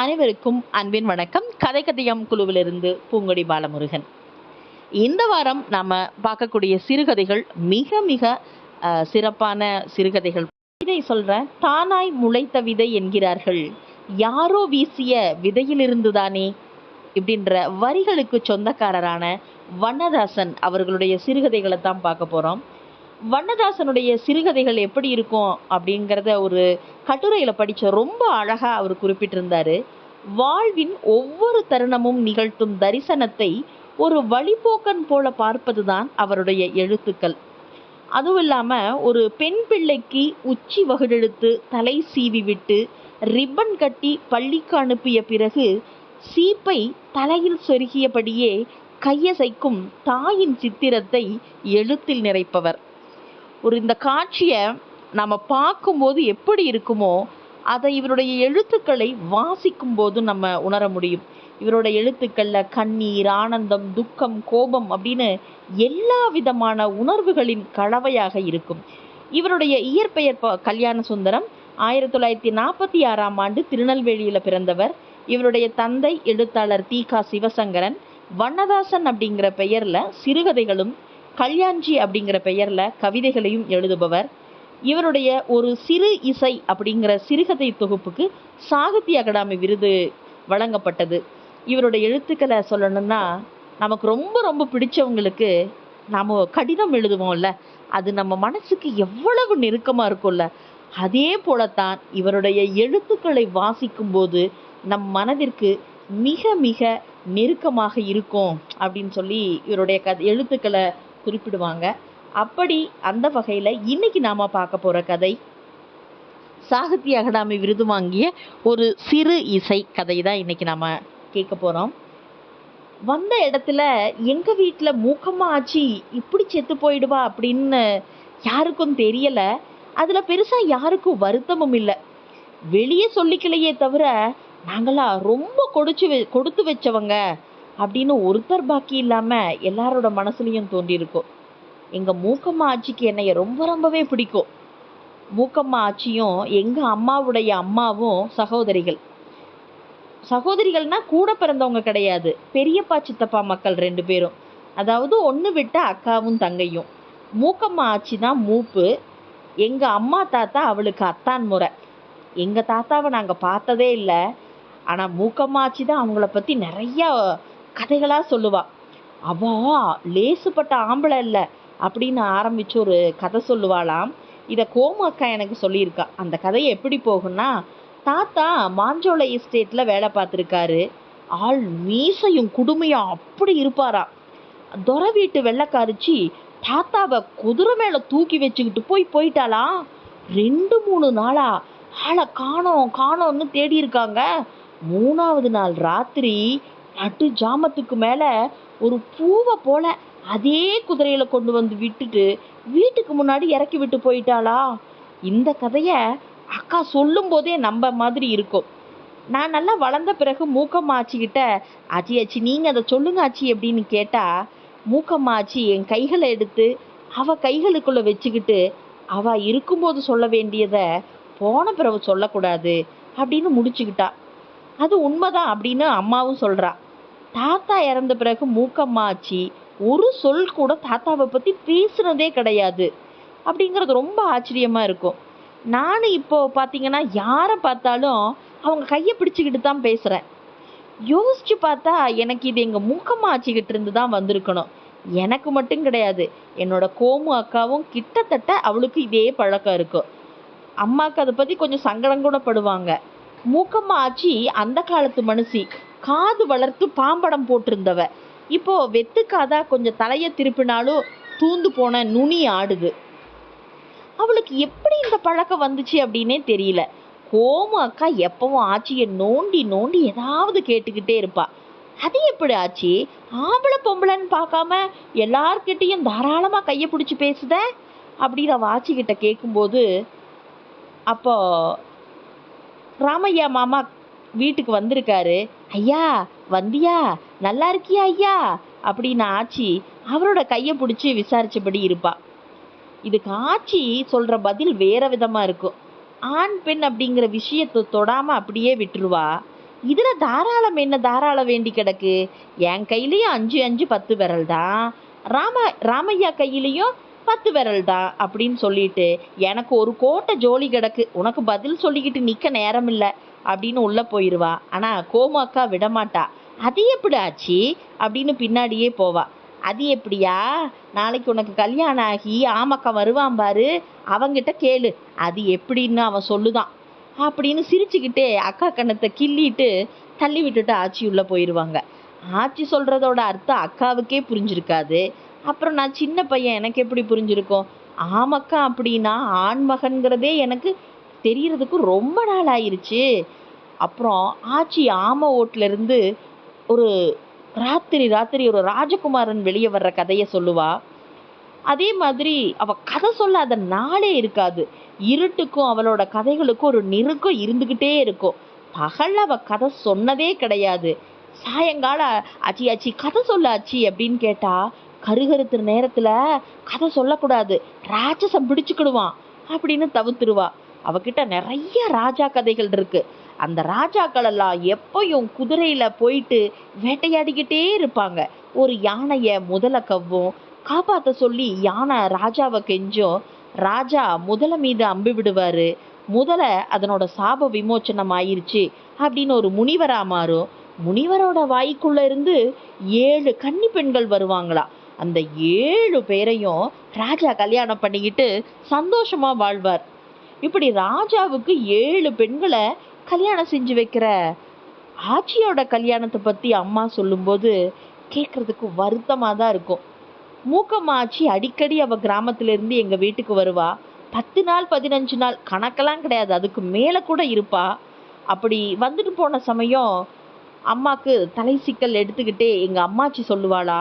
அனைவருக்கும் அன்பின் வணக்கம். கதை கதையம் குழுவிலிருந்து பூங்கொடி பாலமுருகன். இந்த வாரம் நாம பார்க்கக்கூடிய சிறுகதைகள் மிக மிக சிறப்பான சிறுகதைகள். இதை சொல்றேன் தானாய் முளைத்த விதை என்கிறார்கள். யாரோ வீசிய விதையிலிருந்து தானே இப்படின்ற வரிகளுக்கு சொந்தக்காரரான வண்ணதாசன் அவர்களுடைய சிறுகதைகளை தான் பார்க்க போறோம். வண்ணதாசனுடைய சிறுகதைகள் எப்படி இருக்கும் அப்படிங்கிறத ஒரு கட்டுரையில் படித்த ரொம்ப அழகாக அவர் குறிப்பிட்டிருந்தாரு. வாழ்வின் ஒவ்வொரு தருணமும் நிகழ்த்தும் தரிசனத்தை ஒரு வழிபோக்கன் போல பார்ப்பதுதான் அவருடைய எழுத்துக்கள். அதுவும் இல்லாமல் ஒரு பெண் பிள்ளைக்கு உச்சி வகுடெடுத்து தலை சீவி விட்டு ரிப்பன் கட்டி பள்ளிக்கு அனுப்பிய பிறகு சீப்பை தலையில் சொருகியபடியே கையசைக்கும் தாயின் சித்திரத்தை எழுத்தில் நிறைப்பவர். ஒரு இந்த காட்சியை நம்ம பார்க்கும்போது எப்படி இருக்குமோ அதை இவருடைய எழுத்துக்களை வாசிக்கும் போது நம்ம உணர முடியும். இவரோட எழுத்துக்களில் கண்ணீர் ஆனந்தம் துக்கம் கோபம் அப்படின்னு எல்லா விதமான உணர்வுகளின் கலவையாக இருக்கும். இவருடைய இயற்பெயர் ப- கல்யாண சுந்தரம் ஆயிரத்தி தொள்ளாயிரத்தி நாற்பத்தி ஆறாம் ஆண்டு திருநெல்வேலியில் பிறந்தவர். இவருடைய தந்தை எழுத்தாளர் தி சிவசங்கரன். வண்ணதாசன் அப்படிங்கிற பெயரில் சிறுகதைகளும் கல்யாண்ஜி அப்படிங்கிற பெயரில் கவிதைகளையும் எழுதுபவர். இவருடைய ஒரு சிறு இசை அப்படிங்கிற சிறுகதை தொகுப்புக்கு சாகித்ய அகாடமி விருது வழங்கப்பட்டது. இவருடைய எழுத்துக்களை சொல்லணும்னா நமக்கு ரொம்ப ரொம்ப பிடிச்சவங்களுக்கு நாம் கடிதம் எழுதுவோம்ல அது நம்ம மனசுக்கு எவ்வளவு நெருக்கமாக இருக்கும்ல அதே போலத்தான் இவருடைய எழுத்துக்களை வாசிக்கும்போது நம் மனதிற்கு மிக மிக நெருக்கமாக இருக்கும் அப்படின்னு சொல்லி இவருடைய க எழுத்துக்களை குறிப்பிடுவாங்க. அப்படி அந்த வகையில் இன்னைக்கு நாம் பார்க்க போகிற கதை சாகித்ய அகாடமி விருது வாங்கிய ஒரு சிறு இசை கதை தான் இன்னைக்கு நாம் கேட்க போகிறோம் வந்த இடத்துல எங்கள் வீட்டில் மூக்கமாக ஆச்சு இப்படி செத்து போயிடுவா அப்படின்னு யாருக்கும் தெரியலை. அதில் பெருசாக யாருக்கும் வருத்தமும் இல்லை. வெளியே சொல்லிக்கலையே தவிர நாங்களாம் ரொம்ப கொடுச்சு கொடுத்து வச்சவங்க. அப்படின்னு ஒருத்தர் பாக்கி இல்லாம எல்லாரோட மனசுலயும் தோன்றியிருக்கும். எங்க மூக்கம்மா ஆச்சிக்கு என்னைய ரொம்ப ரொம்பவே பிடிக்கும். மூக்கம்மா ஆச்சியும் எங்க அம்மாவுடைய அம்மாவும் சகோதரிகள். சகோதரிகள்னா கூட பிறந்தவங்க கிடையாது. பெரியப்பா சித்தப்பா மக்கள் ரெண்டு பேரும். அதாவது ஒன்று விட்ட அக்காவும் தங்கையும். மூக்கம்மா ஆச்சி தான் மூப்பு. எங்க அம்மா தாத்தா அவளுக்கு அத்தான் முறை. எங்க தாத்தாவை நாங்க பார்த்ததே இல்லை. ஆனா மூக்கம்மா ஆச்சி தான் அவங்கள பத்தி நிறையா கதைகளாக சொல்லுவாள் அவா லேசுப்பட்ட ஆம்பளை இல்லை அப்படின்னு ஆரம்பித்து ஒரு கதை சொல்லுவாளாம். இதை கோமு அக்கா எனக்கு சொல்லியிருக்கா. அந்த கதையை எப்படி போகும்னா தாத்தா மாஞ்சோலை எஸ்டேட்டில் வேலை பார்த்துருக்காரு. ஆள் மீசையும் குடுமையும் அப்படி இருப்பாராம் துறை வீட்டு வெள்ளைக்காரிச்சி தாத்தாவை குதிரை மேலே தூக்கி வச்சுக்கிட்டு போய் போயிட்டாளாம் ரெண்டு மூணு நாளா ஆளை காணோம் காணோம்னு தேடி இருக்காங்க மூணாவது நாள் ராத்திரி நட்டு ஜாமத்துக்கு மேலே ஒரு பூவை போல அதே குதிரையில் கொண்டு வந்து விட்டுட்டு வீட்டுக்கு முன்னாடி இறக்கி விட்டு போயிட்டாளா? இந்த கதையை அக்கா சொல்லும் போதே மாதிரி இருக்கும். நான் நல்லா வளர்ந்த பிறகு மூக்கம்மா ஆச்சிக்கிட்ட ஆச்சி ஆச்சி நீங்கள் அதை சொல்லுங்க ஆச்சி அப்படின்னு கேட்டால் மூக்கம்மா ஆச்சி என் கைகளை எடுத்து அவ கைகளுக்குள்ளே வச்சுக்கிட்டு அவ இருக்கும்போது சொல்ல வேண்டியதை போன பிறகு சொல்லக்கூடாது அப்படின்னு முடிச்சுக்கிட்டா. அது உண்மைதான் அப்படின்னு அம்மாவும் சொல்கிறா தாத்தா இறந்த பிறகு மூக்கம்மா ஆச்சி ஒரு சொல் கூட தாத்தாவை பற்றி பேசுனதே கிடையாது. அப்படிங்கிறது ரொம்ப ஆச்சரியமாக இருக்கும். நான் இப்போ பார்த்தீங்கன்னா யாரை பார்த்தாலும் அவங்க கையை பிடிச்சிக்கிட்டு தான் பேசுகிறேன் யோசிச்சு பார்த்தா எனக்கு இது எங்கள் மூக்கம்மா ஆச்சிக்கிட்டு இருந்து தான் வந்திருக்கணும். எனக்கு மட்டும் கிடையாது. என்னோட கோமு அக்காவும் கிட்டத்தட்ட அவளுக்கு இதே பழக்கம் இருக்கும். அம்மாவுக்கு அதை பற்றி கொஞ்சம் சங்கடம் கூட படுவாங்க. மூக்கம்மா ஆச்சி அந்த காலத்து மனுஷி. காது வளர்த்து பாம்படம் போட்டிருந்தவ. இப்போ வெத்துக்காதா கொஞ்சம் தலையை திருப்பினாலும் தூந்து போன நுனி ஆடுது. அவளுக்கு எப்படி இந்த பழக்கம் வந்துச்சு அப்படின்னே தெரியல. கோமு அக்கா எப்பவும் ஆச்சியை நோண்டி நோண்டி ஏதாவது கேட்டுக்கிட்டே இருப்பா. அது எப்படி ஆச்சி? ஆம்பளை பொம்பளைன்னு பார்க்காம எல்லார்கிட்டையும் தாராளமா கையை பிடிச்சி பேசுத? அப்படின்னு அவள் ஆச்சிக்கிட்ட கேட்கும்போது அப்போ ராமையா மாமா வீட்டுக்கு வந்திருக்காரு. ஐயா வந்தியா நல்லா இருக்கியா ஐயா? அப்படின்னு ஆச்சி அவரோட கையை பிடிச்சி விசாரிச்சபடி இருப்பா. இதுக்கு ஆச்சி சொல்ற பதில் வேற விதமா இருக்கும். ஆண் பெண் அப்படிங்கிற விஷயத்தை தொடாம அப்படியே விட்டுருவா. இதுல தாராளம் என்ன தாராளம் வேண்டி கிடக்கு? என் கையிலயும் அஞ்சு அஞ்சு பத்து விரல் தான். ராம ராமையா கையிலையும் பத்து விரல் தான் அப்படின்னு சொல்லிட்டு எனக்கு ஒரு கோட்டை ஜோலி கிடக்கு. உனக்கு பதில் சொல்லிக்கிட்டு நிற்க நேரம் இல்லை அப்படின்னு உள்ளே போயிடுவா ஆனால் கோமு அக்கா விடமாட்டா. அது எப்படி ஆச்சு? அப்படின்னு பின்னாடியே போவா. அது எப்படியா? நாளைக்கு உனக்கு கல்யாணம் ஆகி ஆமக்கா வருவான் பாரு. அவங்கிட்ட கேளு. அது எப்படின்னு அவன் சொல்லுதான் அப்படின்னு சிரிச்சுக்கிட்டே அக்கா கண்ணத்தை கிள்ளிட்டு தள்ளி விட்டுட்டு ஆச்சி உள்ளே போயிடுவாங்க ஆச்சி சொல்கிறதோட அர்த்தம் அக்காவுக்கே புரிஞ்சிருக்காது. அப்புறம் நான் சின்ன பையன் எனக்கு எப்படி புரிஞ்சிருக்கும்? ஆமக்கா அப்படின்னா ஆண்மகன்கிறதே எனக்கு தெரியறதுக்கு ரொம்ப நாள் ஆயிருச்சு அப்புறம் ஆச்சி ஆமை ஓட்டிலேருந்து ஒரு ராத்திரி ராத்திரி ஒரு ராஜகுமாரன் வெளியே வர்ற கதையை சொல்லுவா. அதே மாதிரி அவள் கதை சொல்லாத நாளே இருக்காது. இருட்டுக்கும் அவளோட கதைகளுக்கும் ஒரு நெருக்கம் இருந்துக்கிட்டே இருக்கும். பகல் அவள் கதை சொன்னதே கிடையாது. சாயங்கால ஆச்சி ஆச்சி கதை சொல்ல ஆச்சி அப்படின்னு கேட்டால் கருகருத்துற நேரத்தில் கதை சொல்லக்கூடாது. ராட்சசம் பிடிச்சுக்கிடுவான் அப்படின்னு தவிர்த்துருவா. அவகிட்ட நிறைய ராஜா கதைகள் இருக்குது அந்த ராஜாக்கள் எல்லாம் எப்பயும் குதிரையில போயிட்டு வேட்டையாடிக்கிட்டே இருப்பாங்க. ஒரு யானைய முதல கவ்வும் காப்பாத்த சொல்லி யானை ராஜாவை கெஞ்சும். ராஜா முதல மீது அம்பு விடுவாரு. முதல அதனோட சாப விமோச்சனம் ஆயிருச்சு அப்படின்னு ஒரு முனிவரா மாறும். முனிவரோட வாய்க்குள்ள இருந்து ஏழு கன்னி பெண்கள் வருவாங்களா. அந்த ஏழு பேரையும் ராஜா கல்யாணம் பண்ணிக்கிட்டு சந்தோஷமா வாழ்வார். இப்படி ராஜாவுக்கு ஏழு பெண்களை கல்யாணம் செஞ்சு வைக்கிற ஆச்சியோட கல்யாணத்தை பத்தி அம்மா சொல்லும்போது கேட்கறதுக்கு வருத்தமா தான் இருக்கும். மூக்கம்மா ஆச்சி அடிக்கடி அவ கிராமத்துல இருந்து எங்க வீட்டுக்கு வருவா. பத்து நாள் பதினஞ்சு நாள் கணக்கெல்லாம் கிடையாது. அதுக்கு மேல கூட இருப்பா. அப்படி வந்துட்டு போன சமயம் அம்மாக்கு தலை சிக்கல் எடுத்துக்கிட்டே எங்க அம்மாச்சி சொல்லுவாளா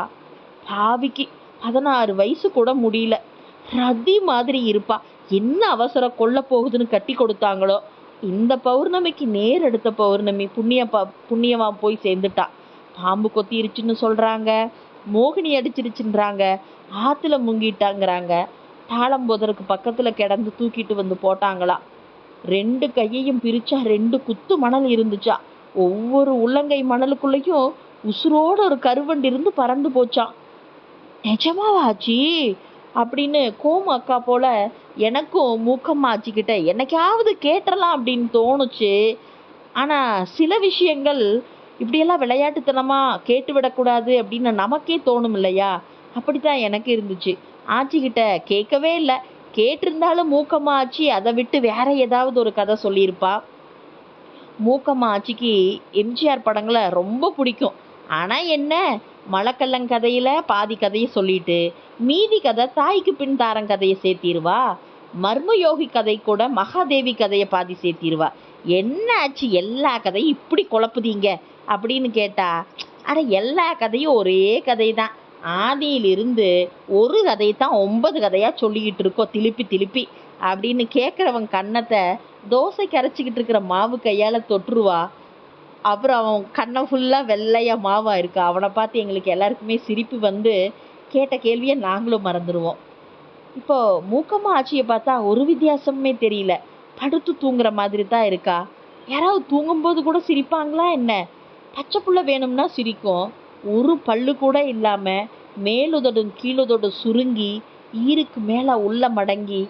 பாவிக்கு பதினாறு வயசு கூட முடியல. ரதி மாதிரி இருப்பா. என்ன அவசரம் கொல்ல போகுதுன்னு கட்டி கொடுத்தாங்களோ? இந்த பௌர்ணமிக்கு நேர் எடுத்த பௌர்ணமி புண்ணிய ப- புண்ணியமா போய் சேர்ந்துட்டா. பாம்பு கொத்திருச்சுன்னு சொல்றாங்க. மோகினி அடிச்சிருச்சுன்றாங்க. ஆத்துல முங்கிட்டாங்கிறாங்க. தாளம்போதருக்கு பக்கத்துல கிடந்து தூக்கிட்டு வந்து போட்டாங்களாம் ரெண்டு கையையும் பிரிச்சா ரெண்டு குத்து மணல் இருந்துச்சா. ஒவ்வொரு உள்ளங்கை மணலுக்குள்ளேயும் உசுரோட ஒரு கருவண்டு இருந்து பறந்து போச்சான் நிஜமாவாச்சி அப்படின்னு கோமு அக்கா போல எனக்கும் மூக்கம்மாச்சிக்கிட்ட என்னைக்காவது கேட்டலாம் அப்படின்னு தோணுச்சு. ஆனால் சில விஷயங்கள் இப்படியெல்லாம் விளையாட்டுத்தனமாக கேட்டு விடக்கூடாது அப்படின்னு நமக்கே தோணும் இல்லையா? அப்படித்தான் எனக்கு இருந்துச்சு. ஆச்சிக்கிட்ட கேட்கவே இல்லை. கேட்டிருந்தாலும் மூக்கம்மா ஆச்சி அதை விட்டு வேற ஏதாவது ஒரு கதை சொல்லியிருப்பா. மூக்கம்மா ஆச்சிக்கு எம்ஜிஆர் படங்களை ரொம்ப பிடிக்கும். ஆனால் என்ன? மலக்கல்லன் கதையில பாதி கதையை சொல்லிட்டு மீதி கதை தாய்க்கு பின் தாரன் கதையை சேர்த்திருவா? மர்மயோகி கதை கூட மகாதேவி கதையை பாதி சேர்த்திருவா. என்ன ஆச்சு? எல்லா கதையும் இப்படி குழப்புதீங்க அப்படின்னு கேட்டா அட எல்லா கதையும் ஒரே கதை தான் ஆதியிலிருந்து ஒரு கதை தான் ஒன்பது கதையா சொல்லிக்கிட்டு இருக்கோம் திருப்பி திருப்பி அப்படின்னு கேட்குறவன் கன்னத்தை தோசை கரைச்சிக்கிட்டு இருக்கிற மாவு கையால் தொற்றுருவா அப்புறம் அவன் கண்ணை ஃபுல்லாக வெள்ளையாக மாவாக இருக்கு. அவனை பார்த்து எங்களுக்கு எல்லாருக்குமே சிரிப்பு வந்து கேட்ட கேள்வியை நாங்களும் மறந்துடுவோம் இப்போது மூக்கம்மா ஆச்சியை பார்த்தா ஒரு வித்தியாசமுமே தெரியல. படுத்து தூங்குற மாதிரி தான் இருக்கா? யாராவது தூங்கும்போது கூட சிரிப்பாங்களா என்ன? பச்சை புள்ள வேணும்னா சிரிக்கும். ஒரு பல்லு கூட இல்லாமல் மேலுதடும் கீழுதடும் சுருங்கி ஈருக்கு மேலே உள்ள மடங்கி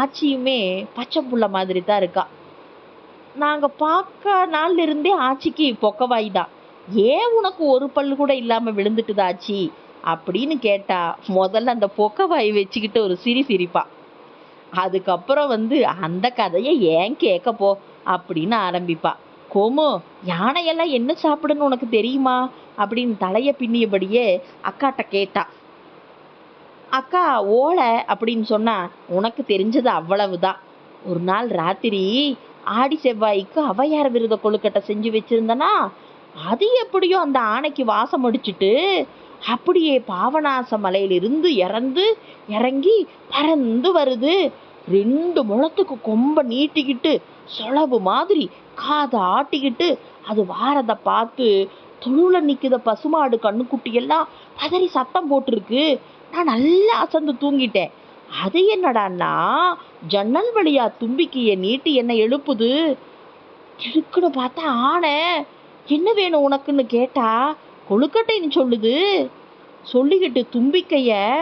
ஆச்சியுமே பச்சை புள்ள மாதிரி தான் இருக்கா? நாங்கள் பார்க்க நாள்ல இருந்தே ஆச்சிக்கு பொக்கவாய் தான் ஏன் உனக்கு ஒரு பல்லு கூட இல்லாமல் விழுந்துட்டுதா ஆச்சி? அப்படின்னு கேட்டா முதல்ல அந்த பொக்கவாய் வச்சுக்கிட்டு ஒரு சிரி சிரிப்பா. அதுக்கப்புறம் வந்து அந்த கதையை ஏன் கேட்க போ அப்படின்னு ஆரம்பிப்பா. கோமு யானையெல்லாம் என்ன சாப்பிடுன்னு உனக்கு தெரியுமா? அப்படின்னு தலைய பின்னியபடியே அக்காட்ட கேட்டா. அக்கா ஓலை அப்படின்னு சொன்னா உனக்கு தெரிஞ்சது அவ்வளவுதான். ஒரு நாள் ராத்திரி ஆடி செவ்வாய்க்கு அவையார் விருத கொழுக்கட்டை செஞ்சு வச்சிருந்தனா அது எப்படியோ அந்த ஆணைக்கு வாசம் அடிச்சிட்டு அப்படியே பாவநாச மலையிலிருந்து இறந்து இறங்கி பறந்து வருது. ரெண்டு முழத்துக்கு கொம்ப நீட்டிக்கிட்டு சொலவு மாதிரி காதை ஆட்டிக்கிட்டு அது வாரதை பார்த்து தொழுல நிற்கிற பசுமாடு கண்ணுக்குட்டியெல்லாம் பதறி சத்தம் போட்டிருக்கு. நான் நல்லா அசந்து தூங்கிட்டேன். அது என்னடான்னா ஜன்னல் வழியா தும்பிக்கையை நீட்டி என்னை எழுப்புது. இருக்குன்னு பார்த்தா ஆனே என்ன வேணும் உனக்குன்னு கேட்டா கொழுக்கட்டைன்னு சொல்லுது. சொல்லிக்கிட்டு தும்பிக்கைய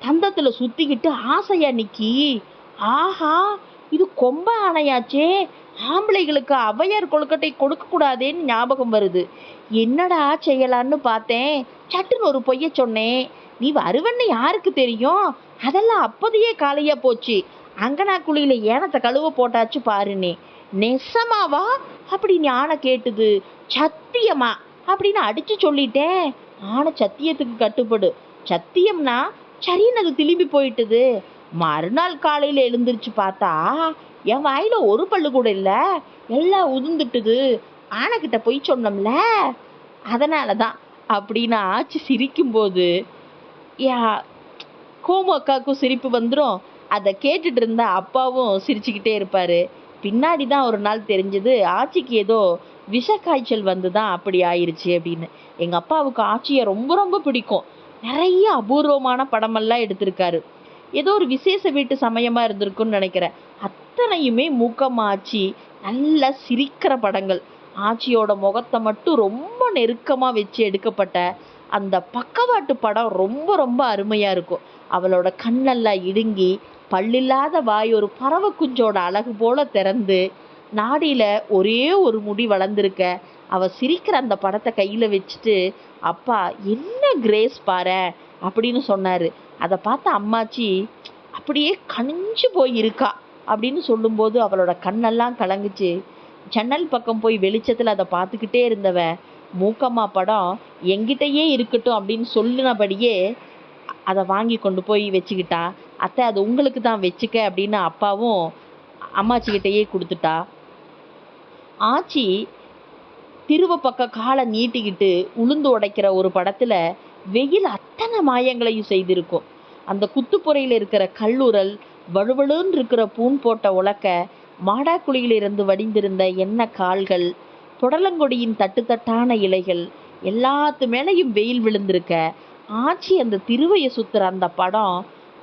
தந்தத்தில் சுற்றிக்கிட்டு ஆசையா நிக்கி. ஆஹா இது கொம்ப ஆணையாச்சே. ஆம்பளைகளுக்கு அவையார் கொழுக்கட்டை கொடுக்கக்கூடாதேன்னு ஞாபகம் வருது. என்னடா செய்யலான்னு பார்த்தேன். சட்டுன்னு ஒரு பொய்ய சொன்னேன். நீ வருவன்னு யாருக்கு தெரியும்? அதெல்லாம் அப்போதையே காலையா போச்சு. அங்கனா குழியில ஏனத்தை கழுவ போட்டாச்சு பாருனே. நெசமாவா? அப்படி ஆனை கேட்டுது. சத்தியமா? அப்படின்னு அடிச்சு சொல்லிட்டேன். ஆனை சத்தியத்துக்கு கட்டுப்படு. சத்தியம்னா சரின்னு அது திரும்பி போயிட்டுது. மறுநாள் காலையில எழுந்திருச்சு பார்த்தா என் வாயில ஒரு பல்லு கூட இல்லை. எல்லாம் உதிர்ந்துட்டுது. ஆனைக்கிட்ட போய் சொன்னோம்ல. அதனாலதான் அப்படின்னு ஆச்சு சிரிக்கும்போது யா கோமு அக்காவுக்கும் சிரிப்பு வந்துடும் அதை கேட்டுட்டு இருந்த அப்பாவும் சிரிச்சுக்கிட்டே இருப்பார். பின்னாடி தான் ஒரு நாள் தெரிஞ்சது ஆச்சிக்கு ஏதோ விஷ காய்ச்சல் வந்து தான் அப்படி ஆயிடுச்சு அப்படின்னு. எங்கள் அப்பாவுக்கு ஆச்சியை ரொம்ப ரொம்ப பிடிக்கும். நிறைய அபூர்வமான படமெல்லாம் எடுத்திருக்காரு. ஏதோ ஒரு விசேஷ வீட்டு சமயமாக இருந்திருக்கும்னு நினைக்கிறேன். அத்தனையுமே மூக்கமாச்சி ஆச்சி நல்லா சிரிக்கிற படங்கள். ஆச்சியோட முகத்தை மட்டும் ரொம்ப நெருக்கமாக வச்சு எடுக்கப்பட்ட அந்த பக்கவாட்டு படம் ரொம்ப ரொம்ப அருமையாக இருக்கும். அவளோட கண்ணெல்லாம் இடுங்கி பல்லில்லாத வாய் ஒரு பறவை குஞ்சோட அழகு போல திறந்து நாடியில் ஒரே ஒரு முடி வளர்ந்துருக்க அவ சிரிக்கிற அந்த படத்தை கையில் வச்சுட்டு அப்பா என்ன கிரேஸ் பாரு அப்படின்னு சொன்னார். அதை பார்த்த அம்மாச்சி அப்படியே கனிஞ்சு போய் இருக்கா அப்படின்னு சொல்லும்போது அவளோட கண்ணெல்லாம் கலங்குச்சு. ஜன்னல் பக்கம் போய் வெளிச்சத்தில் அதை பார்த்துக்கிட்டே இருந்தவ மூக்கம்மா படம் எங்கிட்டயே இருக்கட்டும் அப்படின்னு சொல்லினபடியே அதை வாங்கி கொண்டு போய் வச்சுக்கிட்டா. அத்தை அது உங்களுக்கு தான் வச்சுக்க அப்படின்னு அப்பாவும் அம்மாச்சிக்கிட்டேயே கொடுத்துட்டா. ஆச்சி திருவ பக்க காலை நீட்டிக்கிட்டு உளுந்து உடைக்கிற ஒரு படத்துல வெயில் அத்தனை மாயங்களையும் செய்திருக்கும். அந்த குத்துப்புறையில் இருக்கிற கல்லூரல் வழுவழுன்னு இருக்கிற பூன் போட்ட உலக்க மாடாக்குழியிலிருந்து வடிந்திருந்த எண்ணெய் கால்கள் புடலங்கொடியின் தட்டு தட்டான இலைகள் எல்லாத்து மேலேயும் வெயில் விழுந்திருக்க ஆச்சி அந்த திருவைய சுத்துற அந்த படம்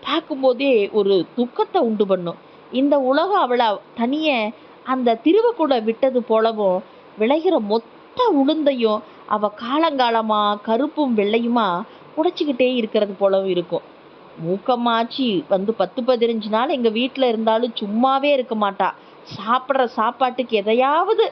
பார்க்கும்போதே ஒரு துக்கத்தை உண்டு பண்ணும். இந்த உலகம் அவளை தனிய அந்த திருவை கூட விட்டது போலவும் விளைகிற மொத்த உளுந்தையும் அவ காலங்காலமா கருப்பும் வெள்ளையுமா உடைச்சிக்கிட்டே இருக்கிறது போலவும் இருக்கும். மூக்கம்மாச்சி வந்து பத்து பதினஞ்சு நாள் எங்க வீட்டில் இருந்தாலும் சும்மாவே இருக்க மாட்டா. சாப்பிட்ற சாப்பாட்டுக்கு எதையாவது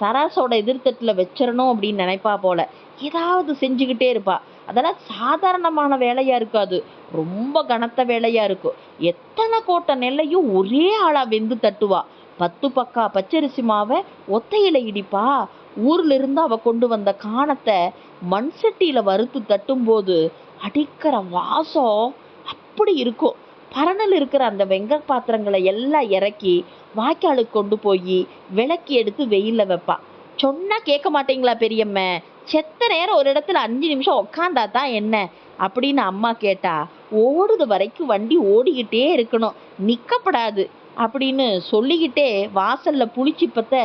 தராசோட எதிர்த்தட்டில் வச்சிடணும் அப்படின்னு நினைப்பா போல. ஏதாவது செஞ்சுக்கிட்டே இருப்பா. அதெல்லாம் சாதாரணமான வேலையா இருக்காது. ரொம்ப கனத்த வேலையா இருக்கும். எத்தனை கோட்டை நெல்லையும் ஒரே ஆளா வெந்து தட்டுவா. பத்து பக்கா பச்சரிசி மாவை ஒத்தையில இடிப்பா. ஊர்ல இருந்து அவ கொண்டு வந்த காணத்தை மண் சட்டியில வறுத்து தட்டும்போது அடிக்கிற வாசம் அப்படி இருக்கும். பரணல் இருக்கிற அந்த வெங்க பாத்திரங்களை எல்லாம் இறக்கி வாய்க்காலுக்கு கொண்டு போய் விளக்கி எடுத்து வெயிலில் வைப்பாள் சொன்னால் கேட்க மாட்டீங்களா பெரியம்ம? செத்த நேரம் ஒரு இடத்துல அஞ்சு நிமிஷம் உக்காந்தா தான் என்ன? அப்படின்னு அம்மா கேட்டா ஓடுது வரைக்கும் வண்டி ஓடிக்கிட்டே இருக்கணும். நிற்கப்படாது அப்படின்னு சொல்லிக்கிட்டே வாசல்ல புளிச்சிப்பத்தை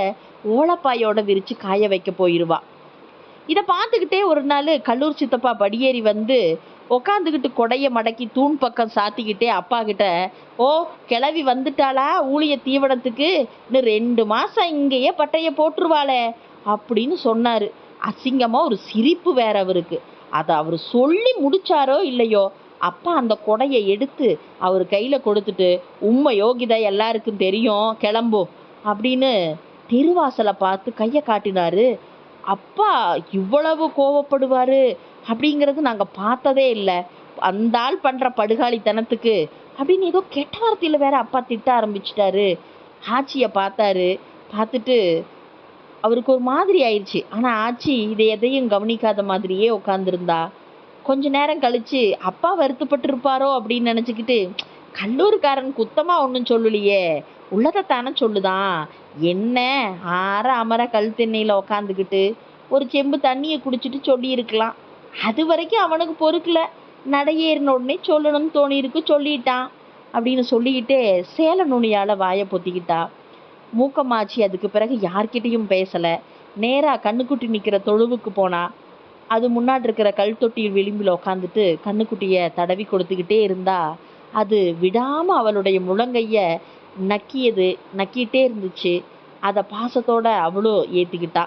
ஓலப்பாயோட விரிச்சு காய வைக்க போயிடுவா இதை பார்த்துக்கிட்டே ஒரு நாள் கல்லூர் சித்தப்பா படியேறி வந்து உக்காந்துக்கிட்டு கொடைய மடக்கி தூண் பக்கம் சாத்திக்கிட்டே அப்பா கிட்ட ஓ கிளவி வந்துட்டாளா ஊழிய தீவனத்துக்கு? இன்னும் ரெண்டு மாசம் இங்கேயே பட்டைய போட்டுருவாளே அப்படின்னு சொன்னாரு. அசிங்கமா ஒரு சிரிப்பு வேற அவருக்கு. அதை அவர் சொல்லி முடிச்சாரோ இல்லையோ அப்பா அந்த கொடையை எடுத்து அவர் கையில் கொடுத்துட்டு உண்மை யோகிதா எல்லாருக்கும் தெரியும் கிளம்பும் அப்படின்னு திருவாசலை பார்த்து கையை காட்டினாரு. அப்பா இவ்வளவு கோவப்படுவாரு. அப்படிங்கிறது நாங்கள் பார்த்ததே இல்லை. அந்த ஆள் பண்ணுற படுகாளித்தனத்துக்கு அப்படின்னு ஏதோ கெட்ட வார்த்தையில் வேற அப்பா திட்ட ஆரம்பிச்சிட்டாரு. ஆச்சியை பார்த்தாரு. பார்த்துட்டு அவருக்கு ஒரு மாதிரி ஆயிடுச்சு ஆனால் ஆச்சி இதை எதையும் கவனிக்காத மாதிரியே உட்காந்துருந்தா கொஞ்ச நேரம் கழிச்சு அப்பா வருத்தப்பட்டு இருப்பாரோ அப்படின்னு நினச்சிக்கிட்டு கல்லூரிக்காரன் குத்தமாக ஒன்றும் சொல்லலையே. உள்ளதைத்தானே சொல்லுதான் என்ன? ஆற அமர கல் திண்ணையில உக்காந்துக்கிட்டு ஒரு செம்பு தண்ணியை குடிச்சிட்டு சொல்லியிருக்கலாம். அது வரைக்கும் அவனுக்கு பொறுக்கல. நடையேறின உடனே சொல்லணும்னு தோணியிருக்கு சொல்லிட்டான் அப்படின்னு சொல்லிக்கிட்டே சேல நுனியால் வாயை பொத்திக்கிட்டா. மூக்கமாச்சி அதுக்கு பிறகு யார்கிட்டயும் பேசலை. நேராக கண்ணுக்குட்டி நிற்கிற தொழுவுக்கு போனா. அது முன்னாடி இருக்கிற கல் தொட்டியில் விளிம்பில் உக்காந்துட்டு கண்ணுக்குட்டியை தடவி கொடுத்துக்கிட்டே இருந்தா. அது விடாமல் அவளுடைய முழங்கைய நக்கியது நக்கிட்டே இருந்துச்சு. அதை பாசத்தோட அவளும் ஏற்றிக்கிட்டா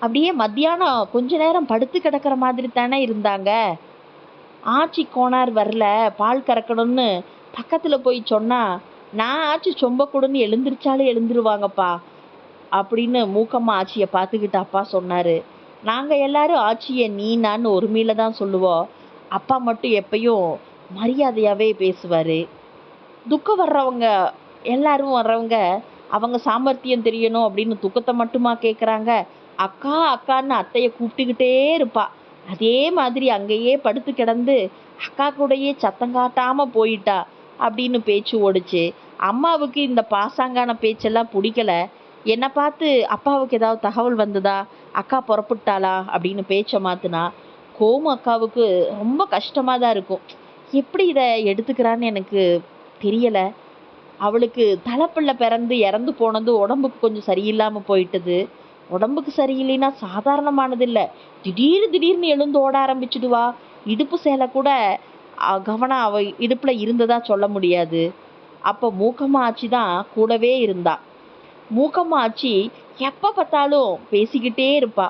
அப்படியே மத்தியானம் கொஞ்ச நேரம் படுத்து கிடக்கிற மாதிரி தானே இருந்தாங்க. ஆச்சி கோனார் வரல பால் கறக்கணும்னு பக்கத்தில் போய் சொன்னா நான் ஆச்சி சொம்ப கூடன்னு எழுந்திருச்சாலும் எழுந்துருவாங்கப்பா அப்படின்னு மூக்கம்மா ஆச்சியை பார்த்துக்கிட்டு அப்பா சொன்னார். நாங்கள் எல்லாரும் ஆச்சியை நீ நான் ஒருமையில் தான் சொல்லுவோம். அப்பா மட்டும் எப்பயும் மரியாதையாகவே பேசுவார். துக்கம் வர்றவங்க எல்லாரும் வர்றவங்க அவங்க சாமர்த்தியம் தெரியணும் அப்படின்னு துக்கத்தை மட்டுமா கேட்குறாங்க அக்கா அக்கான்னு அத்தையை கூப்பிட்டுக்கிட்டே இருப்பா. அதே மாதிரி அங்கேயே படுத்து கிடந்து அக்கா கூடயே சத்தம் காட்டாமல் போயிட்டா அப்படின்னு பேச்சு ஓடுச்சு. அம்மாவுக்கு இந்த பாசாங்கான பேச்செல்லாம் பிடிக்கல. என்னை பார்த்து அப்பாவுக்கு ஏதாவது தகவல் வந்ததா? அக்கா புறப்பட்டாளா? அப்படின்னு பேச்சை மாத்துனா கோமு அக்காவுக்கு ரொம்ப கஷ்டமாக தான் இருக்கும். எப்படி இதை எடுத்துக்கிறான்னு எனக்கு தெரியலை. அவளுக்கு தலைப்பிள்ளை பிறந்து இறந்து போனது உடம்புக்கு கொஞ்சம் சரியில்லாமல் போயிட்டது. உடம்புக்கு சரியில்லைன்னா சாதாரணமானதில்லை. திடீர்னு திடீர் திடீர்னு எழுந்து ஓட ஆரம்பிச்சிடுவா. இடுப்பு சேலை கூட கவனம் அவ இடுப்பில் இருந்ததா சொல்ல முடியாது. அப்போ மூக்கம்மா ஆச்சி தான் கூடவே இருந்தா. மூக்கம்மா ஆச்சி எப்போ பார்த்தாலும் பேசிக்கிட்டே இருப்பா.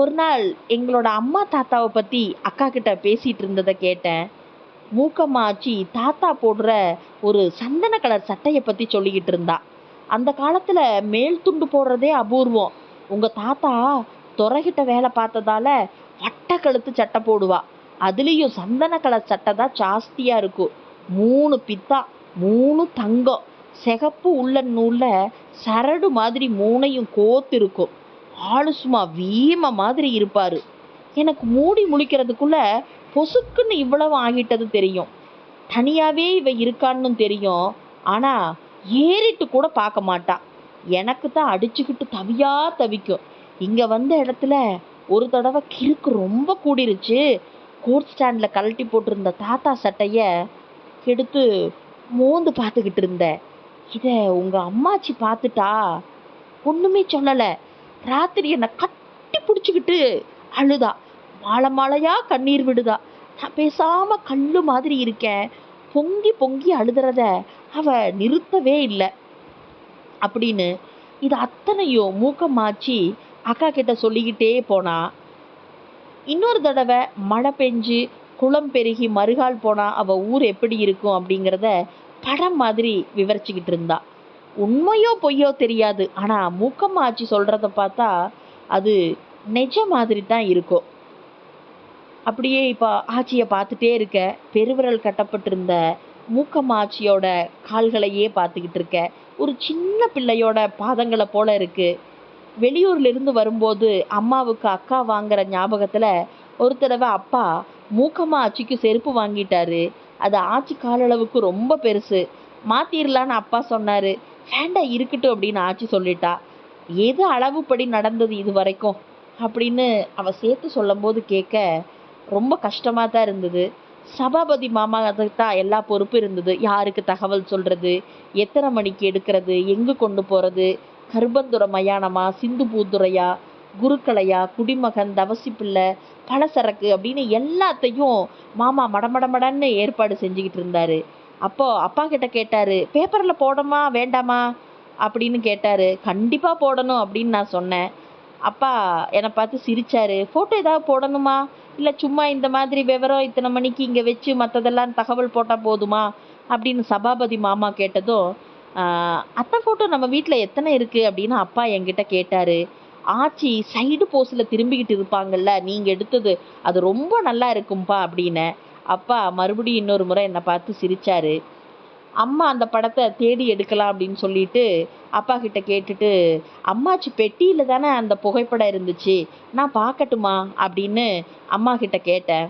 ஒரு நாள் எங்களோட அம்மா தாத்தாவை பற்றி அக்கா கிட்ட பேசிகிட்டு இருந்ததை கேட்டேன். மூக்கம்மா ஆச்சி தாத்தா போடுற ஒரு சந்தன கலர் சட்டையை பற்றி சொல்லிக்கிட்டு இருந்தா. அந்த காலத்தில் மேல் துண்டு போடுறதே அபூர்வம். உங்கள் தாத்தா துறைகிட்ட வேலை பார்த்ததால வட்ட கழுத்து சட்டை போடுவா. அதுலேயும் சந்தன கலர் சட்டை தான் ஜாஸ்தியாக இருக்கும். மூணு பித்தா மூணு தங்கம். சிகப்பு உள்ள நூலில் சரடு மாதிரி மூணையும் கோத்து இருக்கும் ஆளு சும்மா வீம மாதிரி இருப்பாரு. எனக்கு மூடி முழிக்கிறதுக்குள்ள பொசுக்குன்னு இவ்வளவு ஆகிட்டது தெரியும். தனியாவே இவ இருக்கான்னு தெரியும். ஆனா ஏறிட்டு கூட பார்க்க மாட்டான் எனக்கு தான் அடிச்சுக்கிட்டு தவியா தவிக்கும். இங்க வந்த இடத்துல ஒரு தடவை கிறுக்கு ரொம்ப கூடிருச்சு. கோட் ஸ்டாண்ட்ல கழட்டி போட்டிருந்த தாத்தா சட்டைய எடுத்து மோந்து பார்த்துக்கிட்டு இருந்தேன். இத உங்க அம்மாச்சி பார்த்துட்டா? ஒண்ணுமே சொல்லல. ராத்திரி என்னை கட்டி பிடிச்சிக்கிட்டு அழுதா. மாலை மாலையா கண்ணீர் விடுதா. நான் பேசாம கல்லு மாதிரி இருக்கேன். பொங்கி பொங்கி அழுதுறத அவ நிறுத்தவே இல்லை. அப்படின்னு இது அத்தனையும் மூக்கமாச்சி அக்கா கிட்ட சொல்லிக்கிட்டே போனா. இன்னொரு தடவை மழை பெஞ்சு குளம் பெருகி மறுகால் போனா அவ ஊர் எப்படி இருக்கும் அப்படிங்கிறத படம் மாதிரி விவரிச்சுக்கிட்டு இருந்தா. உண்மையோ பொய்யோ தெரியாது. ஆனா மூக்கம்மா ஆச்சி சொல்றத பார்த்தா அது நெஜ மாதிரி தான் இருக்கும். அப்படியே இப்போ ஆச்சியை பார்த்துட்டே இருக்க பெருவிரல் கட்டப்பட்டிருந்த மூக்கம்மா ஆச்சியோட கால்களையே பார்த்துக்கிட்டு இருக்க. ஒரு சின்ன பிள்ளையோட பாதங்களை போல இருக்கு. வெளியூர்லேருந்து வரும்போது அம்மாவுக்கு அக்கா வாங்குற ஞாபகத்தில் ஒரு தடவை அப்பா மூக்கம்மா ஆச்சிக்கு செருப்பு வாங்கிட்டாரு. அது ஆச்சி காலளவுக்கு ரொம்ப பெருசு. மாத்திரலான்னு அப்பா சொன்னார். வேண்டாம் இருக்கட்டும் அப்படின்னு ஆச்சி சொல்லிட்டா. எது அளவுப்படி நடந்தது இது வரைக்கும்? அப்படின்னு அவள் சேர்த்து சொல்லும்போது கேட்க ரொம்ப கஷ்டமாக தான் இருந்தது. சபாபதி மாமாவுக்கு தான் எல்லா பொறுப்பும் இருந்தது. யாருக்கு தகவல் சொல்றது? எத்தனை மணிக்கு எடுக்கிறது? எங்கு கொண்டு போறது? கருப்பந்துறை மயானமா? சிந்து பூத்துறையா? குருக்களையா? குடிமகன்? தவசி பிள்ளை? பலசரக்கு? அப்படின்னு எல்லாத்தையும் மாமா மடமடமடன்னு ஏற்பாடு செஞ்சுக்கிட்டு இருந்தாரு. அப்போ அப்பா கிட்ட கேட்டாரு பேப்பர்ல போடமா? வேண்டாமா? அப்படின்னு கேட்டாரு. கண்டிப்பா போடணும் அப்படின்னு நான் சொன்னேன். அப்பா என்னை பார்த்து சிரிச்சாரு. போட்டோ ஏதாவது போடணுமா? இல்லை சும்மா இந்த மாதிரி விவரம் இத்தனை மணிக்கு இங்கே வச்சு மற்றதெல்லாம் தகவல் போட்டால் போதுமா? அப்படின்னு சபாபதி மாமா கேட்டதும் அத்தை ஃபோட்டோ நம்ம வீட்டில் எத்தனை இருக்குது அப்படின்னு அப்பா என்கிட்ட கேட்டார். ஆச்சி சைடு போஸில் திரும்பிக்கிட்டு இருப்பாங்கல்ல நீங்கள் எடுத்தது அது ரொம்ப நல்லா இருக்கும்பா அப்படின்னு. அப்பா மறுபடியும் இன்னொரு முறை என்னை பார்த்து சிரிச்சாரு. அம்மா அந்த படத்தை தேடி எடுக்கலாம் அப்படின்னு சொல்லிட்டு அப்பா கிட்ட கேட்டுட்டு அம்மாச்சி பெட்டியில் தானே அந்த புகைப்படம் இருந்துச்சு? நான் பார்க்கட்டுமா அப்படின்னு அம்மா கிட்ட கேட்டேன்.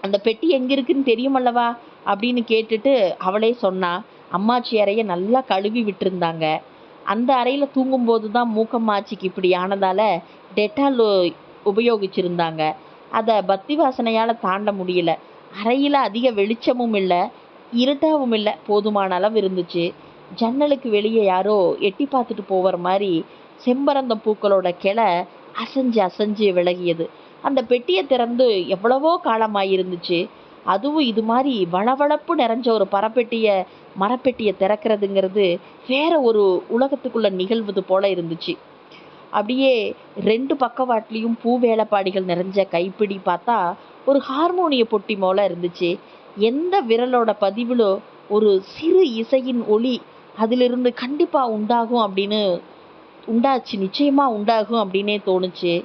அந்த பெட்டி எங்கே இருக்குன்னு தெரியுமல்லவா? அப்படின்னு கேட்டுட்டு அவளே சொன்னா அம்மாச்சி அறைய நல்லா கழுவி விட்டுருந்தாங்க. அந்த அறையில் தூங்கும்போது தான் மூக்கம்மாச்சிக்கு இப்படி ஆனதால் டெட்டால் உபயோகிச்சிருந்தாங்க. அதை பத்தி வாசனையால் தாண்ட முடியல. அறையில் அதிக வெளிச்சமும் இல்லை. இருட்டாவும் இல்லை போதுமான அளவு இருந்துச்சு. ஜன்னலுக்கு வெளியே யாரோ எட்டி பார்த்துட்டு போகிற மாதிரி செம்பரந்தம் பூக்களோட கிளை அசைஞ்சு அசைஞ்சு விலகியது. அந்த பெட்டியை திறந்து எவ்வளவோ காலமாயிருந்துச்சு அதுவும் இது மாதிரி வளவளப்பு நிறைஞ்ச ஒரு பரப்பெட்டியை மரப்பெட்டியை திறக்கிறதுங்கிறது வேற ஒரு உலகத்துக்குள்ள நிகழ்வது போல இருந்துச்சு. அப்படியே ரெண்டு பக்கவாட்லேயும் பூ வேலைப்பாடிகள் நிறைஞ்ச கைப்பிடி பார்த்தா ஒரு ஹார்மோனிய பொட்டி போல இருந்துச்சு. எந்த விரலோட பதிவிலோ ஒரு சிறு இசையின் ஒளி அதிலிருந்து கண்டிப்பாக உண்டாகும் அப்படின்னு உண்டாச்சு நிச்சயமாக உண்டாகும் அப்படின்னே தோணுச்சு.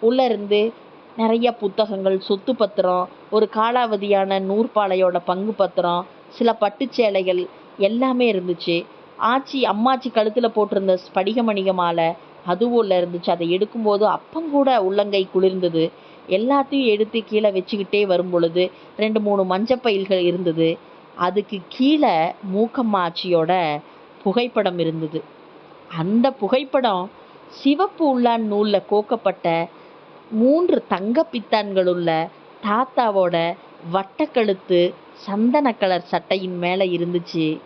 உள்ளே இருந்து நிறைய புத்தகங்கள் சொத்து பத்திரம் ஒரு காலாவதியான நூற்பாலையோட பங்கு பத்திரம் சில பட்டுச்சேலைகள் எல்லாமே இருந்துச்சு. ஆச்சி அம்மாச்சி கழுத்தில் போட்டிருந்த ஸ்படிகமணிக மாலை அதுவும் உள்ள இருந்துச்சு. அதை எடுக்கும்போது அப்பங்கூட உள்ளங்கை குளிர்ந்தது. எல்லாத்தையும் எடுத்து கீழே வச்சுக்கிட்டே வரும் பொழுது ரெண்டு மூணு மஞ்சப்பயில்கள் இருந்தது. அதுக்கு கீழே மூக்கம்மா ஆச்சியோட புகைப்படம் இருந்தது. அந்த புகைப்படம் சிவப்பு உள்ளான் நூலில் கோக்கப்பட்ட மூன்று தங்க பித்தான்களுள்ள தாத்தாவோட வட்டக்கழுத்து சந்தன கலர் சட்டையின் மேலே இருந்துச்சு.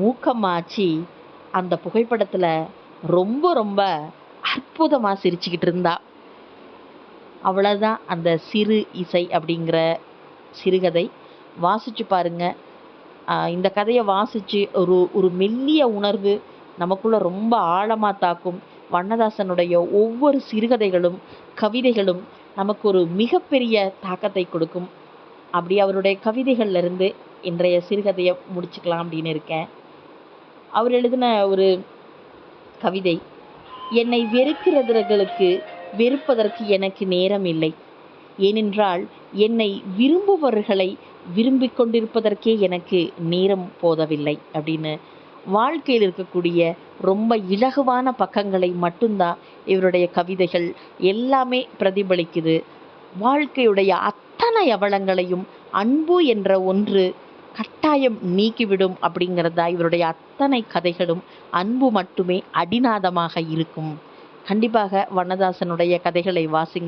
மூக்கம்மாச்சி அந்த புகைப்படத்தில் ரொம்ப ரொம்ப அற்புதமாக சிரிச்சுக்கிட்டு அவ்வளோதான் அந்த சிறு இசை அப்படிங்கிற சிறுகதை. வாசிச்சு பாருங்க. இந்த கதையை வாசித்து ஒரு ஒரு மெல்லிய உணர்வு நமக்குள்ள ரொம்ப ஆழமாக தாக்கும். வண்ணதாசனுடைய ஒவ்வொரு சிறுகதைகளும் கவிதைகளும் நமக்கு ஒரு மிகப்பெரிய தாக்கத்தை கொடுக்கும். அப்படி அவருடைய கவிதைகள்லேருந்து இன்றைய சிறுகதையை முடிச்சுக்கலாம் அப்படின்னு இருக்கேன். அவர் எழுதின ஒரு கவிதை என்னை வெறுக்கிறவர்களுக்கு வெறுப்பதற்கு எனக்கு நேரம் இல்லை ஏனென்றால் என்னை விரும்புபவர்களை விரும்பிக் கொண்டிருப்பதற்கே எனக்கு நேரம் போதவில்லை அப்படின்னு வாழ்க்கையில் இருக்கக்கூடிய ரொம்ப இலகுவான பக்கங்களை மட்டும்தான் இவருடைய கவிதைகள் எல்லாமே பிரதிபலிக்குது. வாழ்க்கையுடைய அத்தனை அவலங்களையும் அன்பு என்ற ஒன்று கட்டாயம் நீக்கிவிடும் அப்படிங்கிறதா இவருடைய அத்தனை கதைகளும் அன்பு மட்டுமே அடிநாதமாக இருக்கும். கண்டிப்பாக வண்ணதாசனுடைய கதைகளை வாசிங்க.